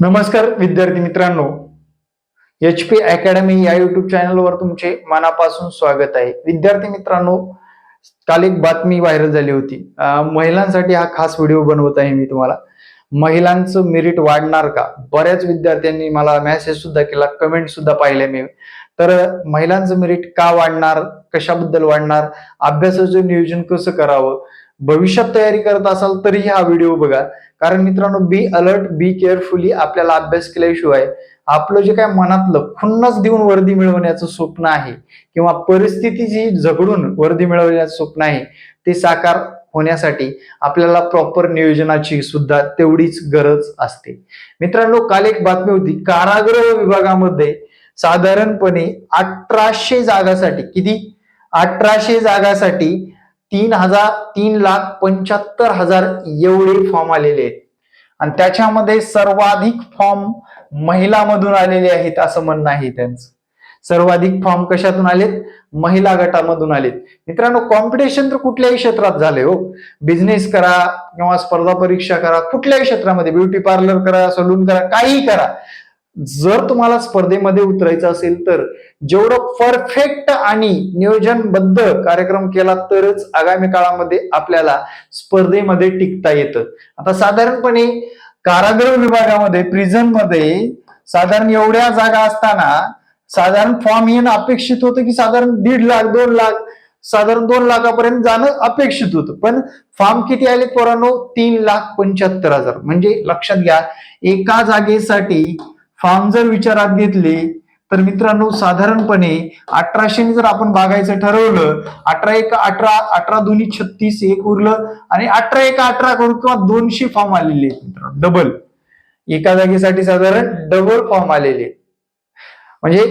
नमस्कार विद्यार्थी मित्रांनो. एच पी अकॅडमी या युट्यूब चॅनलवर तुमचे मनापासून स्वागत आहे. विद्यार्थी मित्रांनो काल एक बातमी व्हायरल झाली होती. महिलांसाठी हा खास व्हिडिओ बनवत आहे मी तुम्हाला. महिलांचं मेरिट वाढणार का? बऱ्याच विद्यार्थ्यांनी मला मेसेज सुद्धा केला कमेंट सुद्धा पाहिले मी. तर महिलांचं मेरिट का वाढणार? कशाबद्दल वाढणार? अभ्यासाचं नियोजन कसं करावं? भविष्यात तयारी करत असाल तरीही हा व्हिडिओ बघा. कारण मित्रांनो बी अलर्ट बी केअरफुली आपल्याला अभ्यास केल्याशिवाय आपलं जे काय मनातलं खुन्नस देऊन वर्दी मिळवण्याचं स्वप्न आहे किंवा परिस्थिती जी झगडून वर्दी मिळवण्याचं स्वप्न आहे ते साकार होण्यासाठी आपल्याला प्रॉपर नियोजनाची सुद्धा तेवढीच गरज असते. मित्रांनो काल एक बातमी होती कारागृह विभागामध्ये साधारणपणे अठराशे जागासाठी किती? अठराशे जागासाठी तीन हजार तीन लाख पंच्याहत्तर हजार एवढे फॉर्म आलेले आहेत. आणि त्याच्यामध्ये सर्वाधिक फॉर्म महिलामधून आलेले आहेत असं म्हणणं आहे त्यांचं. सर्वाधिक फॉर्म कशातून आलेत? महिला गटामधून आलेत. मित्रांनो कॉम्पिटिशन तर कुठल्याही क्षेत्रात झाले हो. बिझनेस करा किंवा स्पर्धा परीक्षा करा कुठल्याही क्षेत्रामध्ये ब्युटी पार्लर करा सलून करा काही करा. जर तुम्हाला स्पर्धेमध्ये उतरायचं असेल तर जेवढं परफेक्ट आणि नियोजनबद्ध कार्यक्रम केला तरच आगामी काळामध्ये आपल्याला स्पर्धेमध्ये टिकता येतं. आता साधारणपणे कारागृह विभागामध्ये प्रिझनमध्ये साधारण एवढ्या जागा असताना साधारण फॉर्म येणं अपेक्षित होतं की साधारण दीड लाख दोन लाख साधारण दोन लाखापर्यंत जाणं अपेक्षित होतं. पण फॉर्म किती आले पोरांनो? तीन लाख पंच्याहत्तर हजार. म्हणजे लक्षात घ्या एका जागेसाठी फॉर्म जर विचारात घेतले तर मित्रांनो साधारणपणे अठराशेने जर आपण बघायचं ठरवलं अठरा एक अठरा अठरा दोन्ही छत्तीस एक उरलं आणि अठरा एक अठरा करून किंवा दोनशे फॉर्म आलेले आहेत मित्रांनो डबल. एका जागेसाठी साधारण डबल फॉर्म आलेले म्हणजे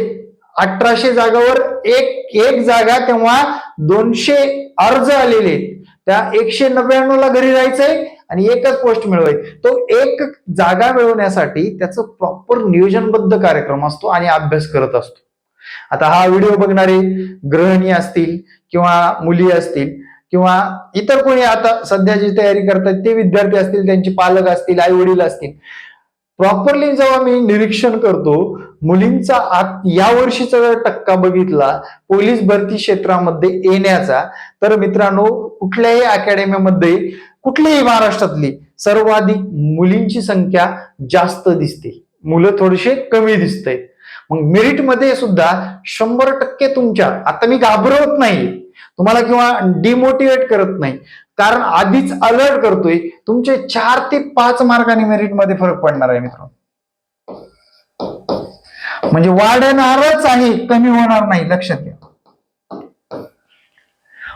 अठराशे जागावर एक एक जागा तेव्हा दोनशे अर्ज आलेले आहेत. त्या एकशे नव्याण्णव ला घरी जायचंय आणि एकच पोस्ट मिळवायची. तो एक जागा मिळवण्यासाठी त्याचं प्रॉपर नियोजनबद्ध कार्यक्रम असतो आणि अभ्यास करत असतो. आता हा व्हिडिओ बघणारे गृहिणी असतील किंवा मुली असतील किंवा इतर कोणी आता सध्या जी तयारी करतात ते विद्यार्थी असतील त्यांचे पालक असतील आई वडील असतील. प्रॉपरली जेव्हा मी निरीक्षण करतो मुलींचा आत या वर्षीचा जर टक्का बघितला पोलीस भरती क्षेत्रामध्ये येण्याचा तर मित्रांनो कुठल्याही अकॅडमीमध्ये कुठल्याही महाराष्ट्रातली सर्वाधिक मुलींची संख्या जास्त दिसते. मुलं थोडेसे कमी दिसत. मग मेरिटमध्ये सुद्धा शंभर टक्के तुमच्या आता मी घाबरवत नाही तुम्हाला किंवा डिमोटिवेट करत नाही कारण आधीच अलर्ट करतोय तुमचे चार ते पाच मार्गाने मेरिटमध्ये फरक पडणार आहे मित्रांनो. म्हणजे वाढणारच आहे कमी होणार नाही लक्षात घ्या.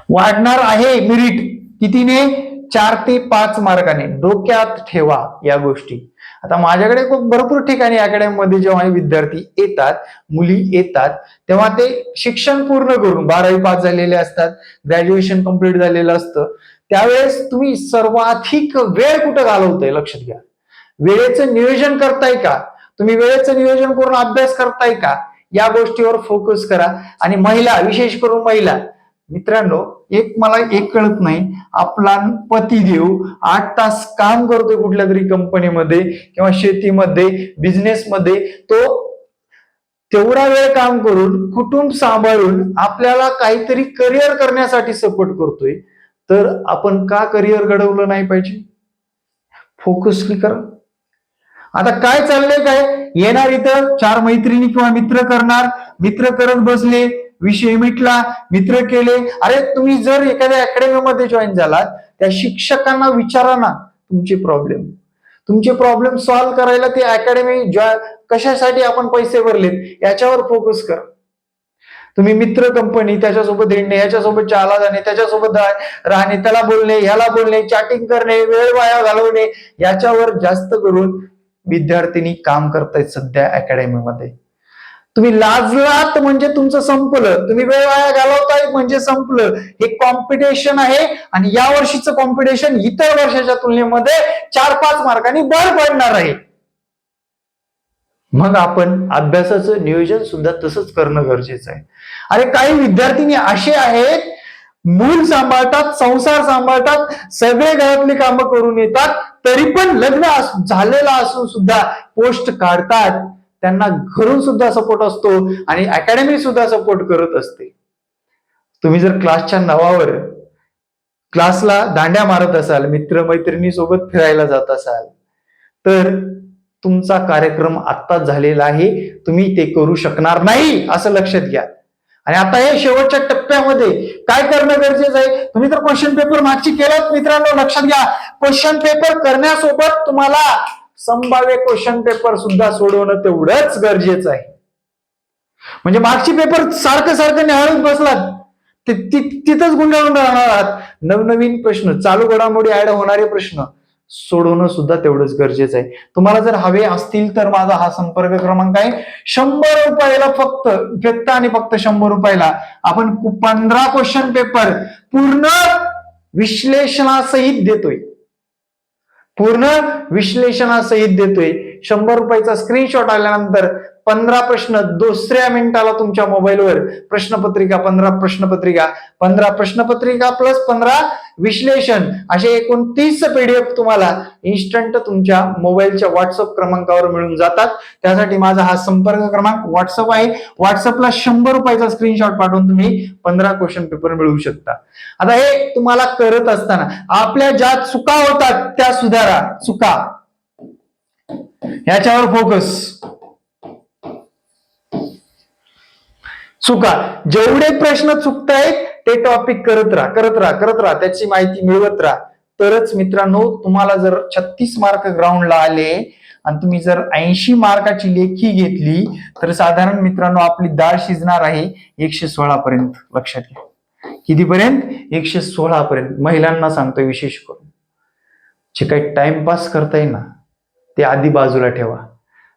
वाढणार आहे मेरिट कितीने? चार ते पाच मार्काने डोक्यात ठेवा या गोष्टी. आता माझ्याकडे खूप भरपूर ठिकाणी अकॅडमीमध्ये जेव्हा विद्यार्थी येतात मुली येतात तेव्हा ते शिक्षण पूर्ण करून बारावी पास झालेले असतात ग्रॅज्युएशन कंप्लीट झालेलं असतं. त्यावेळेस तुम्ही सर्वाधिक वेळ कुठं घालवतोय लक्षात घ्या. वेळेचं नियोजन करताय का? तुम्ही वेळेचं नियोजन करून अभ्यास करताय का? या गोष्टीवर फोकस करा. आणि महिला विशेष करून महिला मित्रांनो एक मला एक कळत नाही. आपला पती देव आठ तास काम करतोय कुठल्या तरी कंपनीमध्ये किंवा शेतीमध्ये बिझनेसमध्ये तो तेवढा वेळ काम करून कुटुंब सांभाळून आपल्याला काहीतरी करिअर करण्यासाठी सपोर्ट करतोय. तर आपण का करिअर घडवलं नाही पाहिजे? फोकसली करा. आता काय चाललंय काय? येणार इथं चार मैत्रिणी किंवा मित्र करणार. मित्र करत बसले. विषय मिटला मित्र केले. अरे तुम्ही जर एखाद्या अकॅडमीमध्ये जॉईन झालात त्या शिक्षकांना विचारा ना तुमचे प्रॉब्लेम तुमचे प्रॉब्लेम सॉल्व्ह करायला ते अकॅडमी कशासाठी आपण पैसे भरलेत याच्यावर फोकस करा. तुम्ही मित्र कंपनी त्याच्यासोबत हिंडणे याच्यासोबत चाला जाणे त्याच्यासोबत राहणे त्याला बोलणे ह्याला बोलणे चॅटिंग करणे वेळ वाया घालवणे याच्यावर जास्त करून विद्यार्थिनी काम करतायत सध्या अकॅडमीमध्ये तुम्ही लाजलात म्हणजे तुमचं संपलं. तुम्ही वेळ वाया घालवताय म्हणजे संपलं. हे कॉम्पिटिशन आहे आणि या वर्षीचं कॉम्पिटिशन इतर वर्षाच्या तुलनेमध्ये चार पाच मार्कांनी भर पडणार आहे. मग आपण अभ्यासाचं नियोजन सुद्धा तसंच करणं गरजेचं आहे. अरे काही विद्यार्थिनी असे आहेत मूल सांभाळतात संसार सांभाळतात सगळे घरातली कामं करून येतात तरी पण लग्न झालेलं असून सुद्धा पोस्ट काढतात. त्यांना घरून सुद्धा सपोर्ट असतो आणि अकॅडमी सुद्धा सपोर्ट करत असते. तुम्ही जर क्लासच्या नावावर क्लासला दांड्या मारत असाल मित्र मैत्रिणी सोबत फिरायला जात असाल तर तुमचा कार्यक्रम आत्ताच झालेला आहे तुम्ही ते करू शकणार नाही असं लक्षात घ्या. आणि आता हे शेवटच्या टप्प्यामध्ये काय करणं गरजेचं आहे? तुम्ही तर क्वेश्चन पेपर मागची केलात मित्रांनो लक्षात घ्या. क्वेश्चन पेपर करण्यासोबत तुम्हाला संभाव्य क्वेश्चन पेपर सुद्धा सोडवणं तेवढंच गरजेचं आहे. म्हणजे मागची पेपर सारखं सारखं न्याहाळत बसलात. तिथंच गुंडाळून राहणार आहात. नवनवीन प्रश्न चालू घडामोडी ऍड होणारे प्रश्न सोडवणं सुद्धा तेवढंच गरजेचं आहे. तुम्हाला जर हवे असतील तर माझा हा संपर्क क्रमांक आहे. शंभर रुपयाला फक्त फक्त आणि फक्त शंभर रुपयाला आपण पंधरा क्वेश्चन पेपर पूर्ण विश्लेषणासहित देतोय. पूर्ण विश्लेषणासहित देतोय. शंभर रुपयाचा स्क्रीनशॉट आल्यानंतर पंधरा प्रश्न दुसऱ्या मिनिटाला तुमच्या मोबाईलवर प्रश्नपत्रिका पंधरा प्रश्नपत्रिका पंधरा प्रश्नपत्रिका प्लस पंधरा विश्लेषण असे एकूण तीस पीडीएफ तुम्हाला इन्स्टंट तुमच्या मोबाईलच्या व्हॉट्सअप क्रमांकावर मिळून जातात. त्यासाठी माझा हा संपर्क क्रमांक व्हॉट्सअप आहे. व्हॉट्सअपला शंभर रुपयाचा स्क्रीनशॉट पाठवून तुम्ही पंधरा क्वेश्चन पेपर मिळवू शकता. आता हे तुम्हाला करत असताना आपल्या ज्या चुका होतात त्या सुधारा. चुका. याच्यावर फोकस चुका. जेवढे प्रश्न चुकतायत ते टॉपिक करत राहा करत राहा करत राहा. त्याची माहिती मिळवत राहा. तरच मित्रांनो तुम्हाला जर छत्तीस मार्क ग्राउंडला आले आणि तुम्ही जर ऐंशी मार्काची लेखी घेतली तर साधारण मित्रांनो आपली डाळ शिजणार आहे एकशे सोळा पर्यंत. लक्षात घ्या. कितीपर्यंत? एकशे सोळा पर्यंत. महिलांना सांगतो विशेष करून. जे काही टाइमपास करताय ना ते आधी बाजूला ठेवा.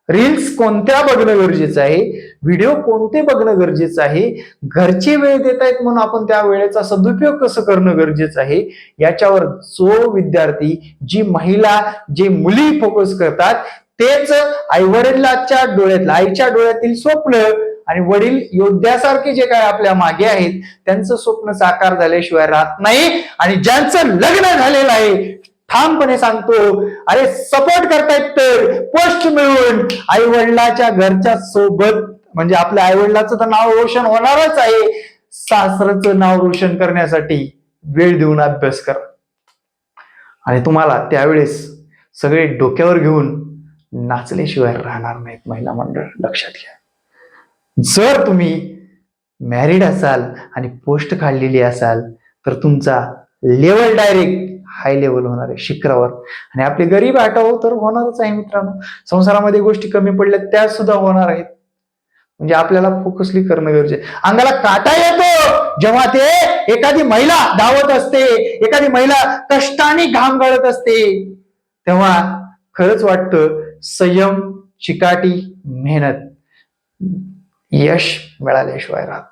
रील्स कोणत्या बघणं गरजेचं आहे? व्हिडिओ कोणते बघणं गरजेचं आहे? घरचे वेळ देत आहेत म्हणून आपण त्या वेळेचा सदुपयोग कसं करणं गरजेचं आहे? याच्यावर जो विद्यार्थी जी महिला जे मुली फोकस करतात तेच आईवडिलाच्या डोळ्यातलं आईच्या डोळ्यातील स्वप्न आणि वडील योद्ध्यासारखे जे काय आपल्या मागे आहेत त्यांचं स्वप्न साकार झाल्याशिवाय राहत नाही आणि ज्यांचं लग्न झालेलं आहे ठामपणे सांगतो अरे सपोर्ट करतायत तर पोस्ट मिळून आई वडिलाच्या घरच्या सोबत म्हणजे आपल्या आई वडिलाचं तर नाव रोशन होणारच आहे. सासरचं नाव रोशन करण्यासाठी वेळ देऊन अभ्यास करा. आणि तुम्हाला त्यावेळेस सगळे डोक्यावर घेऊन नाचल्याशिवाय राहणार नाहीत महिला मंडळ. लक्षात घ्या. जर तुम्ही मॅरिड असाल आणि पोस्ट काढलेली असाल तर तुमचा लेवल डायरेक्ट हाय लेवल होणार आहे शिखरावर. आणि आपले गरीब आटाव तर होणारच आहे मित्रांनो. संसारामध्ये गोष्टी कमी पडल्या त्या सुद्धा होणार आहेत. म्हणजे आपल्याला फोकसली करणं गरजेचे अंगाला काटा येतो जेव्हा ते एखादी महिला धावत असते एखादी महिला कष्टाने घाम गळत असते तेव्हा खरंच वाटतं संयम चिकाटी मेहनत यश मिळाल्याशिवाय राहत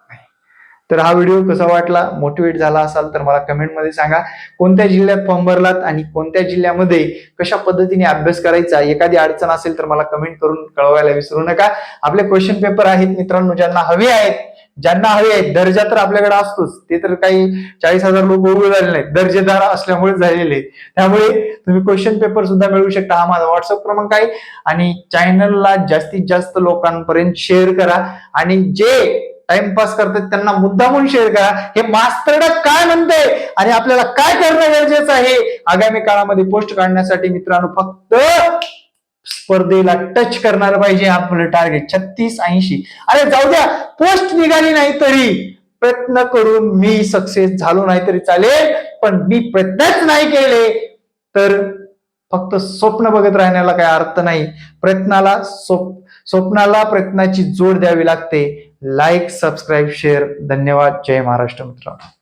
तर हा व्हिडिओ कसा वाटला? मोटिवेट झाला असाल तर मला कमेंटमध्ये सांगा. कोणत्या जिल्ह्यात फॉर्म भरलात आणि कोणत्या जिल्ह्यामध्ये कशा पद्धतीने अभ्यास करायचा? एखादी अडचण असेल तर मला कमेंट करून कळवायला विसरू नका. आपले क्वेश्चन पेपर आहेत मित्रांनो ज्यांना हवे आहेत ज्यांना हवे आहेत दर्जा तर आपल्याकडे असतोच. ते तर काही चाळीस हजार लोक उभे झाले नाहीत. दर्जेदार असल्यामुळे झालेले. आहेत. त्यामुळे तुम्ही क्वेश्चन पेपर सुद्धा मिळवू शकता. हा माझा व्हॉट्सअप क्रमांक आहे. आणि चॅनलला जास्तीत जास्त लोकांपर्यंत शेअर करा. आणि जे टाइमपास करतात त्यांना मुद्दामून शेअर करा. हे मास्तर काय म्हणते आणि आपल्याला काय करणं गरजेचं आहे? आगामी काळामध्ये पोस्ट काढण्यासाठी मित्रांनो फक्त स्पर्धेला टच करणार पाहिजे आपलं टार्गेट छत्तीस ऐंशी. अरे जाऊ द्या पोस्ट निघाली नाही तरी प्रयत्न करून मी सक्सेस झालो नाही तरी चालेल पण मी प्रयत्नच नाही केले तर फक्त स्वप्न बघत राहण्याला काही अर्थ नाही. प्रयत्नाला स्वप्नाला प्रयत्नाची जोड द्यावी लागते. लाईक सबस्क्राईब शेअर धन्यवाद. जय महाराष्ट्र मित्रांनो.